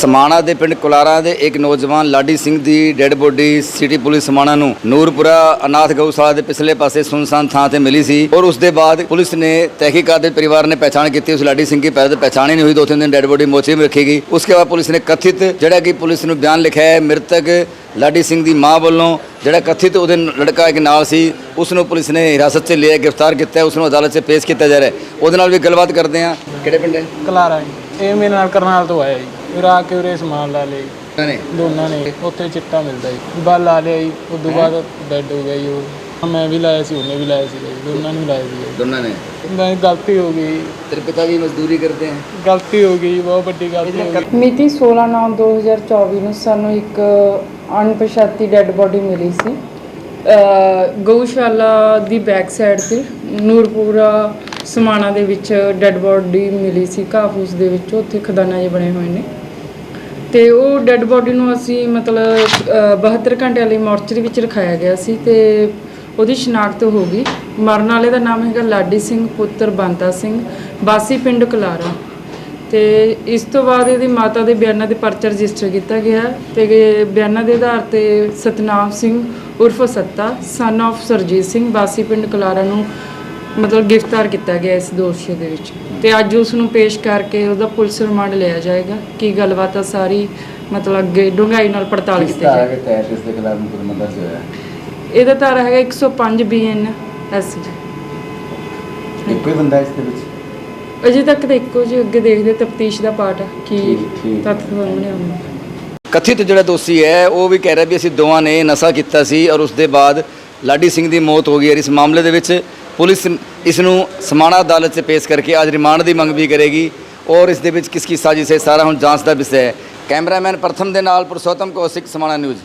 ਸਮਾਣਾ ਦੇ ਪਿੰਡ ਕੁਲਾਰਾ ਦੇ ਇੱਕ ਨੌਜਵਾਨ ਲਾਡੀ ਸਿੰਘ ਦੀ dead body city police Samana ਨੂੰ ਨੂਰਪੁਰਾ ਅਨਾਥ ਗਊਸ਼ਾਲਾ ਦੇ ਪਿਛਲੇ ਪਾਸੇ ਸੁਨਸਾਨ ਥਾਂ ਤੇ ਮਿਲੀ ਸੀ ਔਰ ਉਸ ਦੇ ਬਾਅਦ ਪੁਲਿਸ ਨੇ ਤਹਿਕੀਕਾਤ ਦੇ ਪਰਿਵਾਰ ਨੇ ਪਛਾਣ ਕੀਤੀ ਉਸ ਲਾਡੀ ਸਿੰਘ ਦੀ ਪਹਿਲੇ ਤਾਂ ਪਛਾਣ ਹੀ ਨਹੀਂ ਹੋਈ ਦੋ ਤਿੰਨ ਦਿਨ ਡੈੱਡ ਬੋਡੀ ਮੋਚੇ में ਰੱਖੀ ਗਈ। ਉਸਕੇ ਬਾਅਦ ਪੁਲਿਸ ਨੇ ਕਥਿਤ ਜਿਹੜਾ ਕਿ ਪੁਲਿਸ ਨੂੰ ਬਿਆਨ ਲਿਖਿਆ ਹੈ ਮ੍ਰਿਤਕ ਲਾਡੀ ਸਿੰਘ ਦੀ ਮਾਂ ਵੱਲੋਂ ਜਿਹੜਾ ਕਥਿਤ ਉਹਦੇ ਲੜਕਾ ਇੱਕ ਨਾਲ ਸੀ ਉਸ ਨੂੰ ਪੁਲਿਸ ਨੇ ਹਿਰਾਸਤ 'ਚ ਲਿਆ ਗ੍ਰਿਫਤਾਰ ਕੀਤਾ ਹੈ, ਉਸ ਨੂੰ ਅਦਾਲਤ 'ਚ ਪੇਸ਼ ਕੀਤਾ ਜਾ ਰਿਹਾ ਉਹਦੇ ਨਾਲ ਵੀ ਗੱਲਬਾਤ ਕਰਦੇ ਹਾਂ। ਕਿਹੜੇ ਪਿੰਡ ਹੈ? ਕਲਾਰਾ ਜੀ। ਇਹ ਮੇਰੇ ਨਾਲ ਕਰਨਾਲ ਤੋਂ ਆਇਆ ਜੀ। ਆ ਕੇ ਉਰੇ ਸਮਾਨ ਲਾ ਜੀ ਨੇ? ਦੋਨਾਂ ਨੇ। ਉੱਥੇ ਚਿੱਟਾ ਮਿਲਦਾ ਜੀ। ਬਲ ਲਾ ਲਿਆ ਜੀ। ਉਸ ਤੋਂ ਬਾਅਦ ਡੈਡ ਹੋ ਗਿਆ ਜੀ ਉਹ। ਮੈਂ ਵੀ ਲਾਇਆ ਸੀ ਉਹਨੇ ਵੀ ਲਾਇਆ ਸੀ ਜੀ। ਦੋਨਾਂ ਨੇ ਲਾਇਆ ਸੀ ਦੋਨਾਂ ਨੇ? ਜੀ ਮੈਂ ਗਲਤੀ ਹੋ ਗਈ ਤੇਰੇ ਪਿਤਾ ਵੀ ਮਜ਼ਦੂਰੀ ਕਰਦੇ ਹੈ ਗਲਤੀ ਹੋ ਗਈ ਬਹੁਤ ਵੱਡੀ ਗਲਤੀ ਹੋ ਗਈ। ਮਿਤੀ 16/9/2024 ਨੂੰ ਸਾਨੂੰ ਇੱਕ ਅਣਪਛਾਤੀ ਡੈੱਡ ਬੋਡੀ ਮਿਲੀ ਸੀ। ਗਊਸ਼ਾਲਾ ਦੀ ਬੈਕ ਸਾਈਡ ਤੇ ਨੂਰਪੁਰਾ ਸਮਾਣਾ ਦੇ ਵਿੱਚ ਡੈੱਡ ਬੋਡੀ ਮਿਲੀ ਸੀ। ਕਾਫੂਸ ਦੇ ਵਿੱਚ। ਉੱਥੇ ਖਦਾਨਾ ਜਿਹੇ ਬਣੇ ਹੋਏ ਨੇ। ਤੇ ਉਹ ਡੈੱਡ ਬੋਡੀ ਨੂੰ ਅਸੀਂ ਮਤਲਬ ਅ, 72 ਘੰਟਿਆਂ ਲਈ ਮੋਰਚਰੀ ਵਿੱਚ ਰਖਾਇਆ ਗਿਆ ਸੀ ਤੇ ਉਹਦੀ ਸ਼ਨਾਖਤ ਹੋ ਗਈ। ਮਰਨ ਵਾਲੇ ਦਾ ਨਾਮ ਹੈਗਾ ਲਾਡੀ ਸਿੰਘ ਪੁੱਤਰ ਬੰਤਾ ਸਿੰਘ ਬਾਸੀ ਪਿੰਡ ਕਲਾਰਾ। ਤੇ ਇਸ ਤੋਂ ਬਾਅਦ ਇਹਦੀ ਮਾਤਾ ਦੇ ਬਿਆਨਾਂ ਦੇ ਪਰਚਾ ਰਜਿਸਟਰ ਕੀਤਾ ਗਿਆ ਤੇ ਇਹ ਬਿਆਨਾਂ ਦੇ ਆਧਾਰ ਤੇ ਸਤਨਾਮ ਸਿੰਘ ਉਰਫ ਸੱਤਾ son of ਸਰਜੀਤ ਸਿੰਘ ਬਾਸੀ ਪਿੰਡ ਕਲਾਰਾ ਨੂੰ ਮਤਲਬ ਗ੍ਰਿਫਤਾਰ ਕੀਤਾ ਗਿਆ ਇਸ ਦੋਸ਼ੀ ਦੇ ਵਿੱਚ। ਤੇ ਅੱਜ ਉਸ ਨੂੰ ਪੇਸ਼ ਕਰਕੇ ਉਹਦਾ ਪੁਲਿਸ ਰਿਮਾਂਡ ਲਿਆ ਜਾਏਗਾ। ਕੀ ਗੱਲਬਾਤ ਆ ਸਾਰੀ? ਮਤਲਬ ਅੱਗੇ ਡੂੰਘਾਈ ਨਾਲ ਪੜਤਾਲ ਕੀਤੀ ਜਾਏਗੀ ਕੇ ਤਹਿਤ ਇਸ ਦੇ ਖਿਲਾਫ ਮੁਕਦਮਾ ਦਰਜ ਹੋਇਆ ਹੈ? ਇਹਦਾ ਧਾਰਾ ਹੈਗਾ 105 ਬੀਐਨ ਐਸ ਜੀ। ਇੱਕੋ ਹੀ ਬੰਦਾ ਇਸ ਦੇ ਵਿੱਚ? ਅਜੇ ਤੱਕ ਤਾਂ ਇੱਕੋ ਜੀ ਅੱਗੇ ਦੇਖਦੇ ਤਫਤੀਸ਼ ਦਾ ਪਾਰਟ ਆ ਕੀ ਠੀਕ, ਠੀਕ। ਤੱਥ ਸਾਹਮਣੇ ਆਉਂਦੇ। ਕਥਿਤ ਜਿਹੜਾ ਦੋਸ਼ੀ ਹੈ ਉਹ ਵੀ ਕਹਿ ਰਿਹਾ ਵੀ ਅਸੀਂ ਦੋਵਾਂ ਨੇ ਨਸ਼ਾ ਕੀਤਾ ਸੀ ਔਰ ਉਸ ਦੇ ਬਾਅਦ ਲਾਡੀ ਸਿੰਘ ਦੀ ਮੌਤ ਹੋ ਗਈ ਹੈ ਇਸ ਮਾਮਲੇ ਦੇ ਵਿੱਚ ਪੁਲਿਸ ਇਸ ਨੂੰ ਸਮਾਣਾ ਅਦਾਲਤ 'ਚ ਪੇਸ਼ ਕਰਕੇ ਅੱਜ ਰਿਮਾਂਡ ਦੀ ਮੰਗ ਵੀ ਕਰੇਗੀ ਔਰ ਇਸ ਦੇ ਵਿੱਚ ਕਿਸ ਕੀ ਸਾਜ਼ਿਸ਼ ਹੈ? ਸਾਰਾ ਹੁਣ ਜਾਂਚ ਦਾ ਵਿਸ਼ਾ ਹੈ। ਕੈਮਰਾਮੈਨ ਪ੍ਰਥਮ ਦੇ ਨਾਲ ਪੁਰਸ਼ੋਤਮ ਕੌਸ਼ਿਕ, ਸਮਾਣਾ ਨਿਊਜ਼।